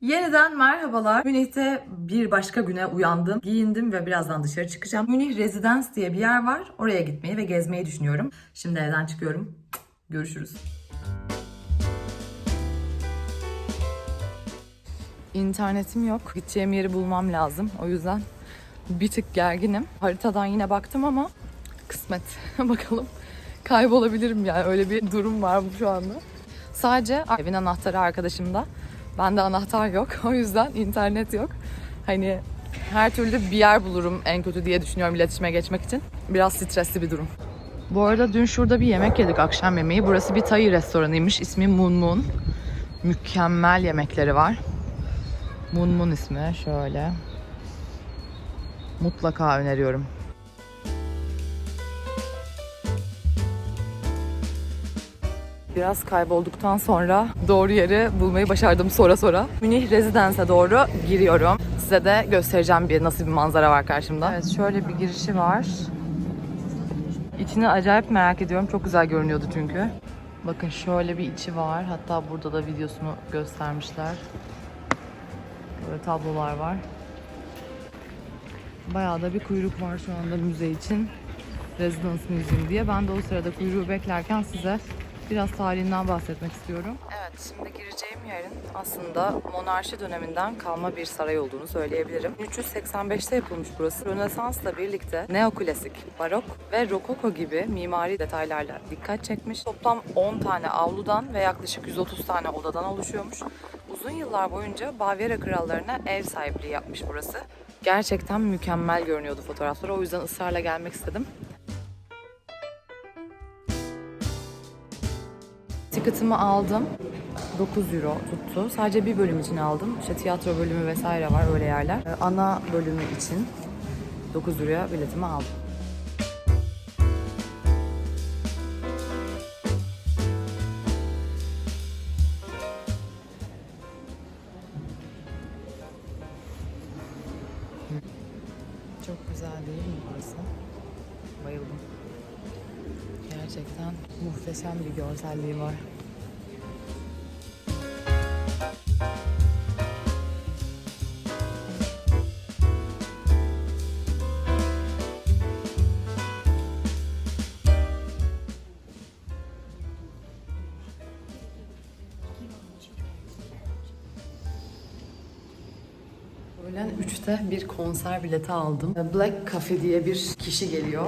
Yeniden merhabalar. Münih'te bir başka güne uyandım, giyindim ve birazdan dışarı çıkacağım. Münih Residence diye bir yer var. Oraya gitmeyi ve gezmeyi düşünüyorum. Şimdi evden çıkıyorum. Görüşürüz. İnternetim yok. Gideceğim yeri bulmam lazım. O yüzden bir tık gerginim. Haritadan yine baktım ama kısmet. Bakalım kaybolabilirim yani. Öyle bir durum var bu şu anda. Sadece evin anahtarı arkadaşımda. Bende anahtar yok. O yüzden internet yok. Hani her türlü bir yer bulurum en kötü diye düşünüyorum iletişime geçmek için. Biraz stresli bir durum. Bu arada dün şurada bir yemek yedik akşam yemeği. Burası bir Thai restoranıymış. İsmi Moon Moon. Mükemmel yemekleri var. Moon Moon ismi şöyle. Mutlaka öneriyorum. Biraz kaybolduktan sonra doğru yeri bulmayı başardım sonra sonra. Münih Residence'e doğru giriyorum. Size de göstereceğim bir nasıl bir manzara var karşımda. Evet şöyle bir girişi var. İçini acayip merak ediyorum. Çok güzel görünüyordu çünkü. Bakın şöyle bir içi var. Hatta burada da videosunu göstermişler. Böyle tablolar var. Bayağı da bir kuyruk var şu anda müze için. Residence Museum diye. Ben de o sırada kuyruğu beklerken size biraz tarihinden bahsetmek istiyorum. Evet, şimdi gireceğim yerin aslında monarşi döneminden kalma bir saray olduğunu söyleyebilirim. 385'te yapılmış burası. Rönesans'la birlikte neoklasik, barok ve rokoko gibi mimari detaylarla dikkat çekmiş. Toplam 10 tane avludan ve yaklaşık 130 tane odadan oluşuyormuş. Uzun yıllar boyunca Bavyera krallarına ev sahipliği yapmış burası. Gerçekten mükemmel görünüyordu fotoğrafları. O yüzden ısrarla gelmek istedim. Ticket'ımı aldım. 9 euro tuttu. Sadece bir bölüm için aldım. İşte tiyatro bölümü vesaire var öyle yerler. Ee, Ana bölümü için 9 euroya biletimi aldım. Çok güzel değil mi burası? Bayıldım. Gerçekten muhteşem bir görselliği var. 3'te bir konser bileti aldım. Black Cafe diye bir kişi geliyor.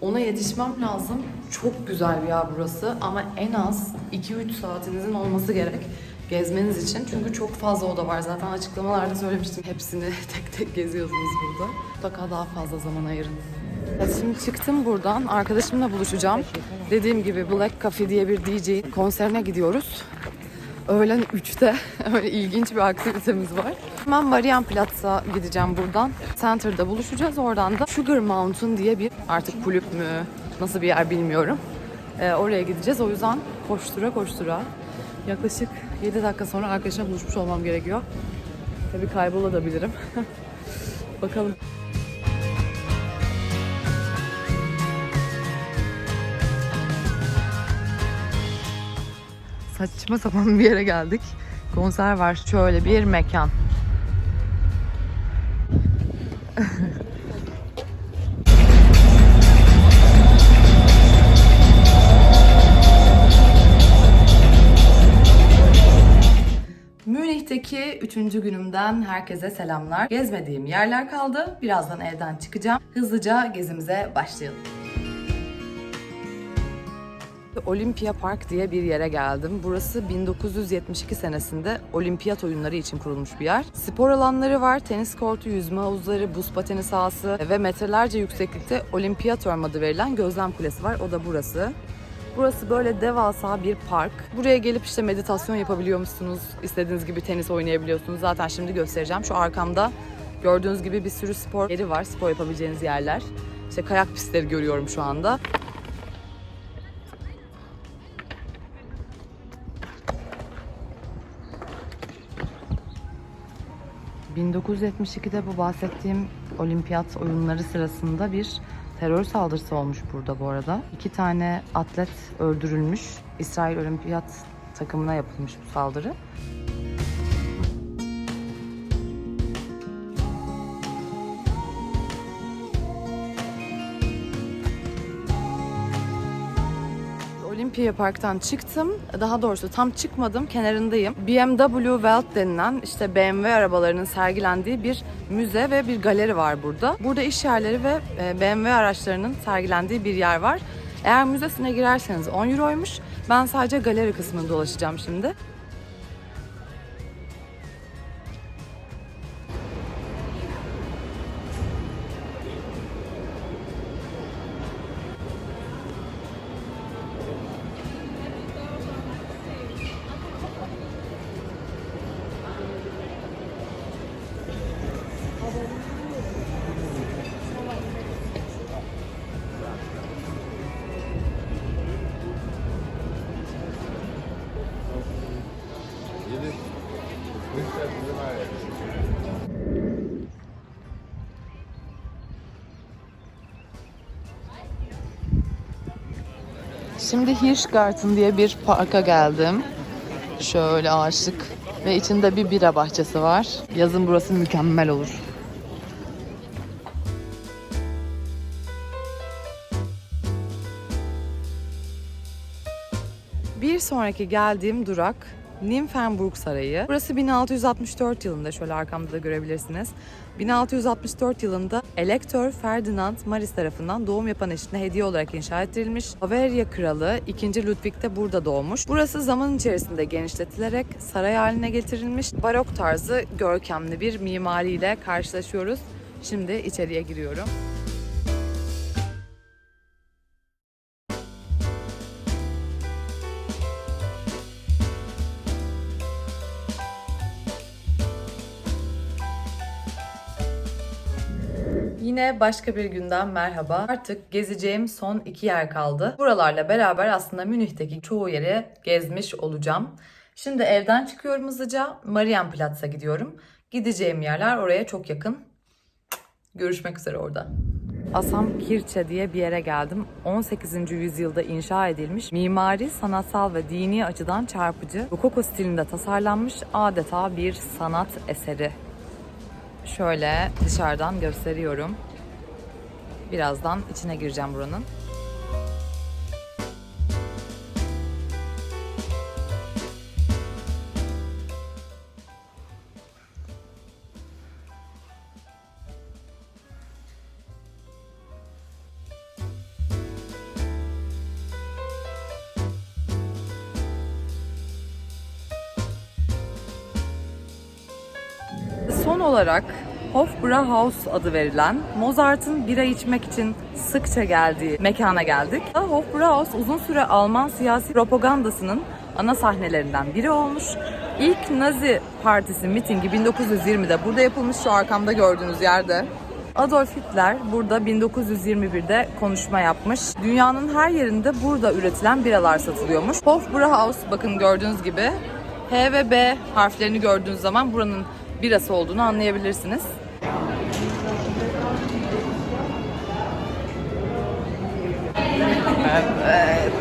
Ona yetişmem lazım. Çok güzel bir yer burası ama en az 2-3 saatinizin olması gerek gezmeniz için. Çünkü çok fazla oda var. Zaten açıklamalarda söylemiştim. Hepsini tek tek geziyorsunuz burada. Mutlaka daha fazla zaman ayırın. Şimdi çıktım buradan. Arkadaşımla buluşacağım. Dediğim gibi Black Cafe diye bir DJ konserine gidiyoruz. Öğlen 3'te öyle ilginç bir aktivitemiz var. Hemen Marienplatz'a gideceğim buradan. Center'da buluşacağız. Oradan da Sugar Mountain diye bir artık kulüp mü nasıl bir yer bilmiyorum. Ee, oraya gideceğiz. O yüzden koştura koştura yaklaşık 7 dakika sonra arkadaşımla buluşmuş olmam gerekiyor. Tabii kaybolabilirim. Bakalım. Saçma sapan bir yere geldik. Konser var. Şöyle bir mekan. Münih'teki üçüncü günümden herkese selamlar. Gezmediğim yerler kaldı. Birazdan evden çıkacağım. Hızlıca gezimize başlayalım. Olympia Park diye bir yere geldim. Burası 1972 senesinde olimpiyat oyunları için kurulmuş bir yer. Spor alanları var, tenis kortu, yüzme havuzları, buz pateni sahası ve metrelerce yükseklikte olimpiyatörm adı verilen gözlem kulesi var. O da burası. Burası böyle devasa bir park. Buraya gelip işte meditasyon yapabiliyor musunuz? İstediğiniz gibi tenis oynayabiliyorsunuz. Zaten şimdi göstereceğim. Şu arkamda gördüğünüz gibi bir sürü spor yeri var. Spor yapabileceğiniz yerler. İşte kayak pistleri görüyorum şu anda. 1972'de bu bahsettiğim olimpiyat oyunları sırasında bir terör saldırısı olmuş burada bu arada. İki tane atlet öldürülmüş. İsrail olimpiyat takımına yapılmış bu saldırı. Olympia Park'tan çıktım. Daha doğrusu tam çıkmadım, kenarındayım. BMW Welt denilen işte BMW arabalarının sergilendiği bir müze ve bir galeri var burada. Burada iş yerleri ve e, BMW araçlarının sergilendiği bir yer var. Eğer müzesine girerseniz 10 euroymuş. Ben sadece galeri kısmını dolaşacağım şimdi. Şimdi Hirschgarten diye bir parka geldim. Şöyle ağaçlık ve içinde bir bira bahçesi var. Yazın burası mükemmel olur. Bir sonraki geldiğim durak Nymphenburg Sarayı. Burası 1664 yılında şöyle arkamda da görebilirsiniz. 1664 yılında Elektör Ferdinand Maris tarafından doğum yapan eşine hediye olarak inşa ettirilmiş. Bavaria Kralı 2. Ludwig de burada doğmuş. Burası zaman içerisinde genişletilerek saray haline getirilmiş. Barok tarzı görkemli bir mimariyle karşılaşıyoruz. Şimdi içeriye giriyorum. Başka bir günden merhaba. Artık gezeceğim son iki yer kaldı. Buralarla beraber aslında Münih'teki çoğu yeri gezmiş olacağım. Şimdi evden çıkıyorum hızlıca. Marienplatz'a gidiyorum. Gideceğim yerler oraya çok yakın. Görüşmek üzere orada. Asam Kirche diye bir yere geldim. 18. yüzyılda inşa edilmiş, mimari, sanatsal ve dini açıdan çarpıcı, Rokoko stilinde tasarlanmış adeta bir sanat eseri. Şöyle dışarıdan gösteriyorum. Birazdan içine gireceğim buranın. Son olarak Hofbrauhaus adı verilen Mozart'ın bira içmek için sıkça geldiği mekana geldik. Hofbrauhaus uzun süre Alman siyasi propagandasının ana sahnelerinden biri olmuş. İlk Nazi Partisi mitingi 1920'de burada yapılmış şu arkamda gördüğünüz yerde. Adolf Hitler burada 1921'de konuşma yapmış. Dünyanın her yerinde burada üretilen biralar satılıyormuş. Hofbrauhaus bakın gördüğünüz gibi H ve B harflerini gördüğünüz zaman buranın birası olduğunu anlayabilirsiniz. Evet.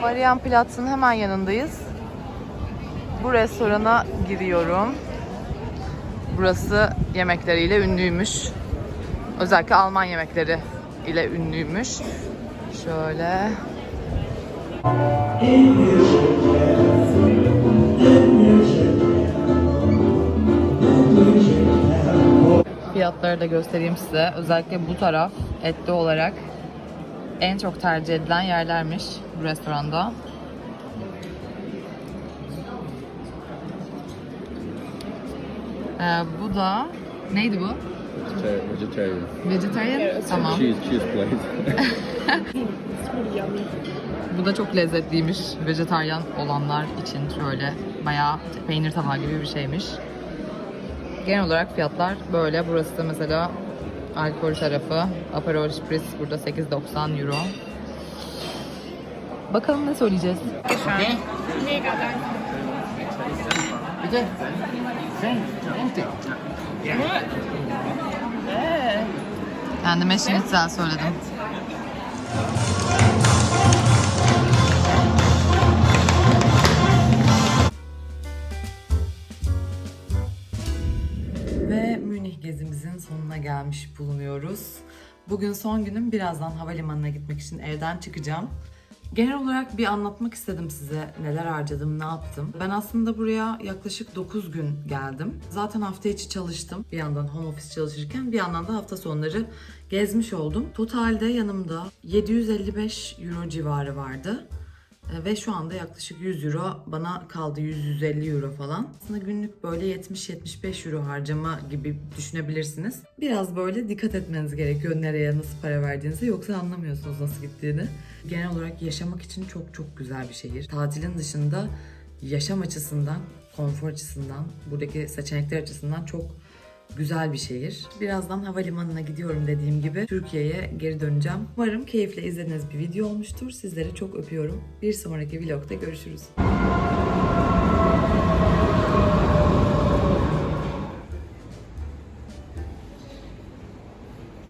Marienplatz'ın hemen yanındayız. Bu restorana giriyorum. Burası yemekleriyle ünlüymüş. Özellikle Alman yemekleri ile ünlüymüş. Şöyle. Fiyatları da göstereyim size. Özellikle bu taraf etli olarak en çok tercih edilen yerlermiş bu restoranda. Ee, bu da neydi bu? Vegetarian. Vegetarian? Tamam. Cheese, cheese plate. Bu da çok lezzetliymiş. Vejetaryen olanlar için şöyle bayağı peynir tabağı gibi bir şeymiş. Genel olarak fiyatlar böyle. Burası da mesela alkol tarafı. Aperol Spritz burada 8.90 euro. Bakalım ne söyleyeceğiz. Bitte? Thank empty. Kendime schnitzel söyledim. Ve Münih gezimizin sonuna gelmiş bulunuyoruz. Bugün son günüm. Birazdan havalimanına gitmek için evden çıkacağım. Genel olarak bir anlatmak istedim size neler harcadım, ne yaptım. Ben aslında buraya yaklaşık 9 gün geldim. Zaten hafta içi çalıştım. Bir yandan home office çalışırken bir yandan da hafta sonları gezmiş oldum. Totalde yanımda 755 euro civarı vardı. E, Ve şu anda yaklaşık 100 euro bana kaldı 100-150 euro falan. Aslında günlük böyle 70-75 euro harcama gibi düşünebilirsiniz. Biraz böyle dikkat etmeniz gerekiyor nereye nasıl para verdiğinizi yoksa anlamıyorsunuz nasıl gittiğini. Genel olarak yaşamak için çok çok güzel bir şehir. Tatilin dışında yaşam açısından, konfor açısından, buradaki seçenekler açısından çok güzel bir şehir. Birazdan havalimanına gidiyorum dediğim gibi Türkiye'ye geri döneceğim. Umarım keyifle izlediğiniz bir video olmuştur. Sizleri çok öpüyorum. Bir sonraki vlogda görüşürüz.